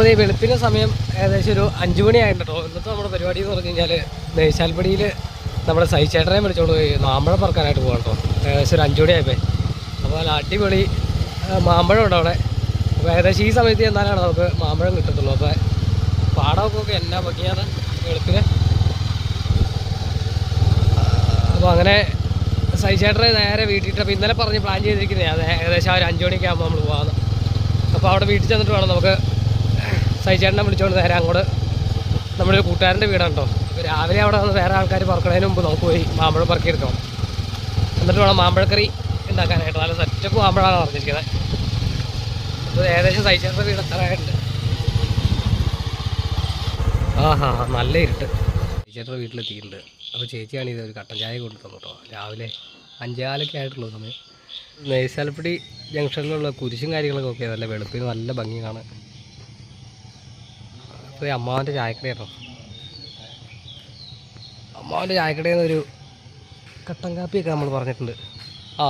അപ്പോൾ ഈ വെളുപ്പിന് സമയം ഏകദേശം ഒരു അഞ്ച് മണിയായിട്ടോ ഇന്നത്തെ നമ്മുടെ പരിപാടി എന്ന് പറഞ്ഞു കഴിഞ്ഞാൽ ദേശാൽപ്പടിയിൽ നമ്മുടെ സൈച്ചേട്ടനെ വിളിച്ചോണ്ട് പോയി. മാമ്പഴം പറക്കാനായിട്ട് പോകാം കേട്ടോ ഏകദേശം ഒരു അഞ്ച് മണിയായിപ്പോയി അപ്പോൾ അടിപൊളി മാമ്പഴം ഉണ്ട് അവിടെ. അപ്പോൾ ഏകദേശം ഈ സമയത്ത് എന്നാലാണ് നമുക്ക് മാമ്പഴം കിട്ടത്തുള്ളൂ. അപ്പോൾ പാടമൊക്കെ എന്നാ ഭംഗിയാണ് വെളുപ്പിന്. അപ്പോൾ അങ്ങനെ സൈച്ചേട്ടനെ നേരെ വീട്ടിട്ട് അപ്പോൾ ഇന്നലെ പറഞ്ഞ് പ്ലാൻ ചെയ്തിരിക്കുന്നത്. അത് ഏകദേശം ആ ഒരു അഞ്ച് മണിയൊക്കെ ആകുമ്പോൾ നമ്മൾ പോകാമെന്ന് അപ്പോൾ അവിടെ വീട്ടിൽ ചെന്നിട്ട് വേണം നമുക്ക് സൈച്ചേട്ടനെ വിളിച്ചുകൊണ്ട് നേരെ അങ്ങോട്ട് നമ്മുടെ ഒരു കൂട്ടുകാരന്റെ വീടാണ് കേട്ടോ. രാവിലെ അവിടെ വന്ന് വേറെ ആൾക്കാർ പറക്കണതിന് മുമ്പ് നമുക്ക് പോയി മാമ്പഴം പറക്കിയെടുക്കണം എന്നിട്ട് വേണം മാമ്പഴക്കറി ഉണ്ടാക്കാനായിട്ട്. നല്ല സെറ്റപ്പ് മാമ്പഴമാണ് പറഞ്ഞിരിക്കുന്നത്. അപ്പോൾ ഏകദേശം സൈച്ചേട്ടന്റെ വീട് എത്താറായിട്ടുണ്ട് ആഹാ നല്ല ഇരുട്ട്. ചേച്ചിയുടെ വീട്ടിലെത്തിയിട്ടുണ്ട്. അപ്പോൾ ചേച്ചിയാണ് ഇത് ഒരു കട്ടൻ ചായ കൊണ്ടു തന്നു കേട്ടോ. രാവിലെ അഞ്ചാലൊക്കെ ആയിട്ടുള്ള സമയം. നെയ്സാലപ്പടി ജംഗ്ഷനിലുള്ള കുരിശും കാര്യങ്ങളൊക്കെ ഓക്കെ നല്ല വെളുപ്പിന് നല്ല ഭംഗിയാണ്. ഈ അമ്മാവന്റെ ചായക്കടയാട്ടോ. അമ്മാവന്റെ ചായക്കടയിൽ നിന്നൊരു കട്ടൻ കാപ്പിയൊക്കെ നമ്മൾ പറഞ്ഞിട്ടുണ്ട്. ആ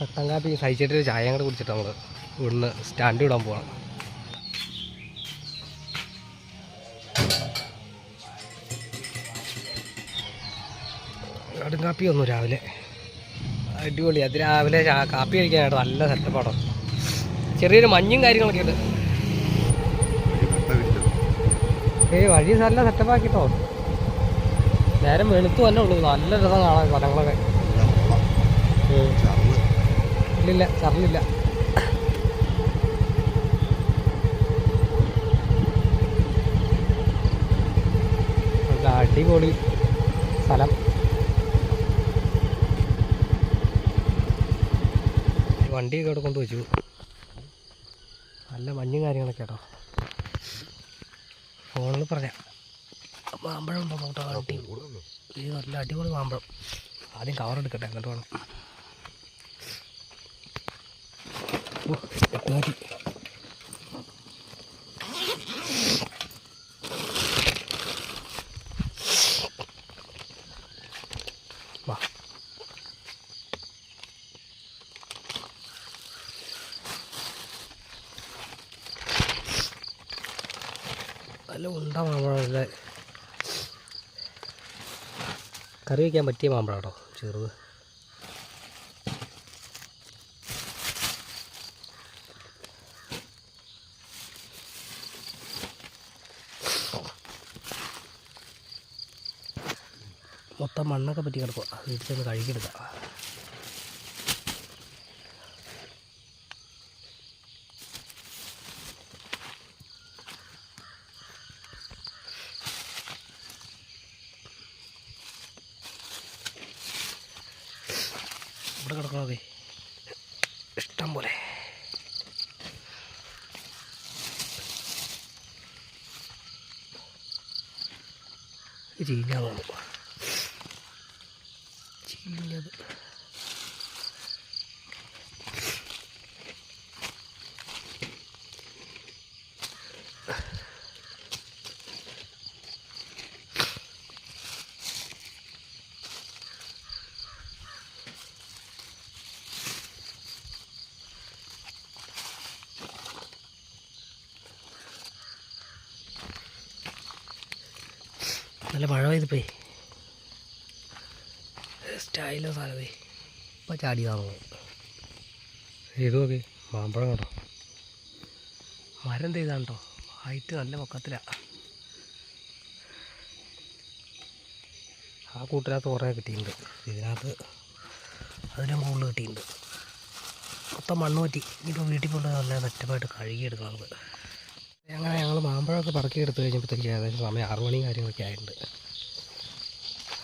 കട്ടൻ കാപ്പി കഴിച്ചിട്ട് ഒരു ചായ കൂടെ കുടിച്ചിട്ട് നമ്മൾ ഇവിടുന്ന് സ്റ്റാൻഡ് വിടാൻ പോകണം കടും കാപ്പി വന്നു രാവിലെ. അടിപൊളി. അത് രാവിലെ കാപ്പി കഴിക്കാനായിട്ട് നല്ല സെറ്റപ്പാടോ ചെറിയൊരു മഞ്ഞും കാര്യങ്ങളൊക്കെ ഉണ്ട്. ഏയ് വഴി നല്ല സെറ്റപ്പാക്കിട്ടോ നേരം വെളുത്തു തന്നെ ഉള്ളൂ. നല്ല രസം കാണാൻ സ്ഥലങ്ങളൊക്കെ. ഇല്ലില്ല ചറിലില്ല അടിപൊളി സ്ഥലം. വണ്ടിയൊക്കെ അവിടെ കൊണ്ടുവച്ചു. നല്ല മഞ്ഞും കാര്യങ്ങളൊക്കെ കേട്ടോ ഫോണിൽ പറയാം മാമ്പഴം ഉണ്ടോ നോട്ടോ വണ്ടി? ഈ നല്ല അടിപൊളി മാമ്പഴം ആദ്യം കവർ എടുക്കട്ടെ എന്നിട്ട് വേണം. എട്ടുകാരി വാ. നല്ല ഉണ്ട മാമ്പഴമല്ലേ കറി വയ്ക്കാൻ പറ്റിയ മാമ്പഴം കേട്ടോ ചെറുത്. മൊത്തം മണ്ണൊക്കെ പറ്റി കിടക്കുക വീട്ടിൽ ചെന്ന് കഴുകിയെടുക്കാം. ഇവിടെ കിടക്കണതേ ഇഷ്ടം പോലെ. ഇത് നല്ല മഴ പോയി. സ്റ്റൈലോ സാധനമേ ഇപ്പം ചാടി വാങ്ങും ഇത് നോക്കി മാമ്പഴം കേട്ടോ മരം ചെയ്താണ് കേട്ടോ ഹൈറ്റ് നല്ല പൊക്കത്തിലാണ് ആ കൂട്ടിനകത്ത് കുറേ കിട്ടിയിട്ടുണ്ട്. ഇതിനകത്ത് അതിന്റെ മുകളിൽ കിട്ടിയിട്ടുണ്ട്. മൊത്തം മണ്ണ് പറ്റി. ഇനിയിപ്പോൾ വീട്ടിൽ കൊണ്ട് നല്ല സെറ്റപ്പായിട്ട് കഴുകിയെടുക്കണം അങ്ങനെ ഞങ്ങൾ മാമ്പഴമൊക്കെ പറക്കി എടുത്തു കഴിഞ്ഞപ്പോഴത്തേക്ക് ഏകദേശം സമയം ആറു മണി കാര്യങ്ങളൊക്കെ ആയിട്ടുണ്ട്.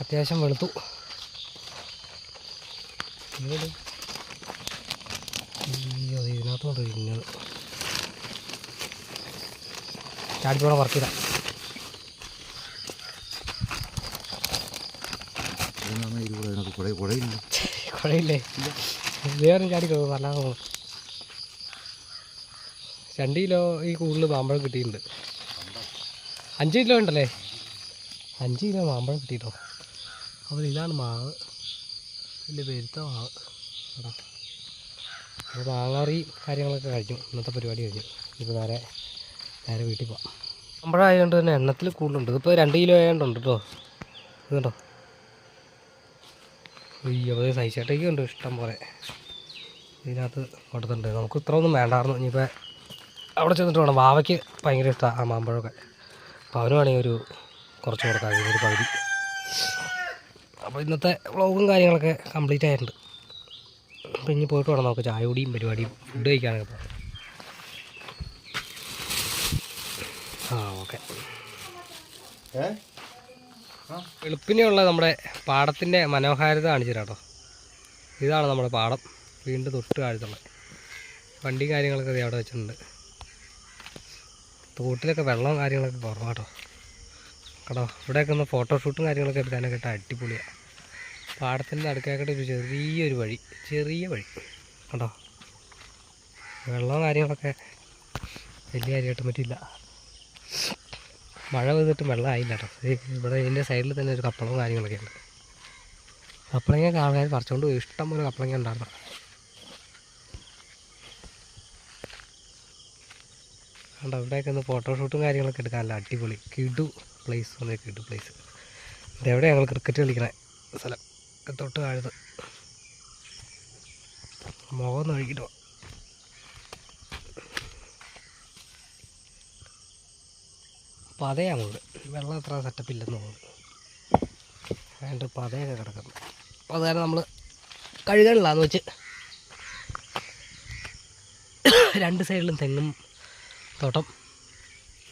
അത്യാവശ്യം വെളുത്തു. ഇവിടെ അയ്യോ ഇതിനകത്തോട്ട് ഇങ്ങനെ ചാടിപ്പോടെ വർക്ക് ചെയ്താൽ കുഴയില്ലേ വേറെ ചാടിക്കോ നല്ലതാണ് തോന്നുന്നു രണ്ട് കിലോ ഈ കൂടുതൽ മാമ്പഴം കിട്ടിയിട്ടുണ്ട്. അഞ്ച് കിലോ ഉണ്ടല്ലേ? അഞ്ച് കിലോ മാമ്പഴം കിട്ടിയിട്ടോ? അപ്പോൾ ഇതാണ് മാവ്. വലിയ പെരുത്ത മാവ്. അപ്പോൾ മാങ്ങാറി കാര്യങ്ങളൊക്കെ കഴിഞ്ഞു ഇന്നത്തെ പരിപാടി കഴിഞ്ഞു. ഇപ്പോൾ നേരെ നേരെ വീട്ടിൽ പോവാം. മാമ്പഴമായതുകൊണ്ട് തന്നെ എണ്ണത്തിൽ കൂടുതലുണ്ട്. ഇതിപ്പോൾ രണ്ട് കിലോ ആയതുകൊണ്ടുണ്ട് കേട്ടോ ഇത് കണ്ടോ? അയ്യോ സൈസ് സൈച്ചേട്ടയ്ക്ക് ഉണ്ട് ഇഷ്ടം പോലെ. ഇതിനകത്ത് കൊടുത്തിട്ടുണ്ട്. നമുക്ക് ഇത്ര ഒന്നും വേണ്ടായിരുന്നു. ഇനിയിപ്പോൾ അവിടെ ചെന്നിട്ട് വേണം. വാവയ്ക്ക് ഭയങ്കര ഇഷ്ടമാണ് ആ മാമ്പഴമൊക്കെ. അപ്പോൾ അവന് വേണമെങ്കിൽ ഒരു കുറച്ച് കൊടുക്കാം ഒരു പകുതി. അപ്പോൾ ഇന്നത്തെ വ്ളോഗും കാര്യങ്ങളൊക്കെ കംപ്ലീറ്റ് ആയിട്ടുണ്ട്. അപ്പോൾ ഇനി പോയിട്ട് വേണം നമുക്ക് ചായ കുടിയും പരിപാടിയും ഫുഡ് കഴിക്കാനൊക്കെ പോകാം ആ ഓക്കെ. എളുപ്പിനെയുള്ള നമ്മുടെ പാടത്തിന്റെ മനോഹാരിത കാണിച്ചു കേട്ടോ ഇതാണ് നമ്മുടെ പാടം. വീണ്ടും തൊട്ട് കാഴ്ചയുള്ളത് വണ്ടി കാര്യങ്ങളൊക്കെ അവിടെ വെച്ചിട്ടുണ്ട്. തോട്ടിലൊക്കെ വെള്ളവും കാര്യങ്ങളൊക്കെ കുറവാട്ടോ. കേട്ടോ ഇവിടെയൊക്കെ ഒന്ന് ഫോട്ടോഷൂട്ടും കാര്യങ്ങളൊക്കെ എടുക്കാനൊക്കെ ഇട്ട് അടിപൊളിയാണ് പാടത്തിന്റെ അടുക്കാക്കട്ടെ ഒരു ചെറിയൊരു വഴി ചെറിയ വഴി. കേട്ടോ വെള്ളവും കാര്യങ്ങളൊക്കെ വലിയ കാര്യമായിട്ട് പറ്റില്ല മഴ വെള്ളം വെള്ളമായില്ല കേട്ടോ ഇവിടെ ഇതിന്റെ സൈഡിൽ തന്നെ ഒരു കപ്പളവും കാര്യങ്ങളൊക്കെ ഉണ്ട്. കപ്പളങ്ങ കാണാൻ പറിച്ചുകൊണ്ട് ഇഷ്ടം പോലെ കപ്പളങ്ങ ഉണ്ടായിരുന്നു. കണ്ടോ അവിടെയൊക്കെ ഒന്ന് ഫോട്ടോഷൂട്ടും കാര്യങ്ങളൊക്കെ എടുക്കാൻ നല്ല അടിപൊളി. കിടു പ്ലേസ് ഒന്ന് കിടു പ്ലേസ് ഇതെവിടെ ഞങ്ങൾ ക്രിക്കറ്റ് കളിക്കണേ? സ്ഥലം. തൊട്ട് താഴത്ത് മുഖം ഒന്ന്. പതയാണ് അങ്ങോട്ട് വെള്ളം അത്ര സെറ്റപ്പ് ഇല്ലെന്ന് തോന്നുന്നു. അതിന്റെ പതയൊക്കെ കിടക്കുന്നു. അപ്പോൾ അത് കാരണം നമ്മൾ കഴുകാനില്ലാന്ന് വെച്ച് രണ്ട് സൈഡിലും തെങ്ങും തോട്ടം.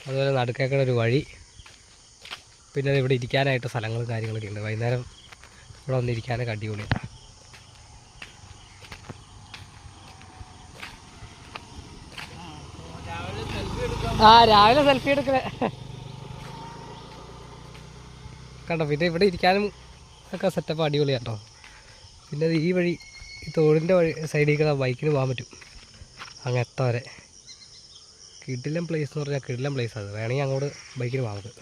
അതുപോലെ നടുക്കേക്കട ഒരു വഴി. പിന്നെ ഇവിടെ ഇരിക്കാനായിട്ട് സ്ഥലങ്ങളും കാര്യങ്ങളൊക്കെ ഉണ്ട്. വൈകുന്നേരം ഇവിടെ വന്നിരിക്കാനൊക്കെ അടിപൊളിയാണ് ആ രാവിലെ സെൽഫി എടുക്കണേ. കണ്ടോ പിന്നെ ഇവിടെ ഇരിക്കാനും ഒക്കെ സെറ്റപ്പ് അടിപൊളിയാണ് കേട്ടോ പിന്നെ ഈ വഴി ഈ തോടിന്റെ വഴി സൈഡിൽ കൂടെ ബൈക്കിന് പോകാൻ പറ്റും. അങ്ങ് എത്ത വരെ. കിടിലം പ്ലേസ് എന്ന് പറഞ്ഞാൽ കിടിലം പ്ലേസ് അത്. വേണമെങ്കിൽ അങ്ങോട്ട് ബൈക്കിൽ വാങ്ങുന്നത്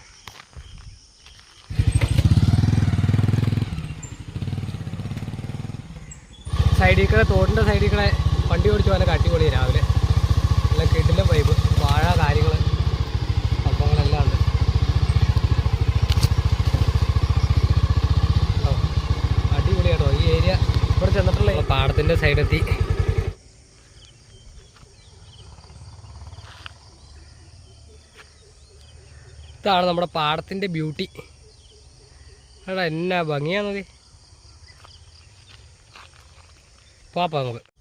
സൈഡിൽ കൂടെ തോടിന്റെ സൈഡിൽ കൂടെ വണ്ടി ഓടിച്ച് പോകാനൊക്കെ അടിപൊളിയാണ് രാവിലെ. നല്ല കിടിലം വൈബ് വാഴ കാര്യങ്ങൾ സംഭവങ്ങളെല്ലാം ഉണ്ട്. അടിപൊളിയാട്ടോ. ഈ ഏരിയ ഇവിടെ ചെന്നിട്ടുള്ള പാടത്തിന്റെ സൈഡെത്തി ഇതാണ് നമ്മുടെ പാടത്തിന്റെ ബ്യൂട്ടി. എടാ എന്നാ ഭംഗിയാണത്. പാപ്പാ നമുക്ക്.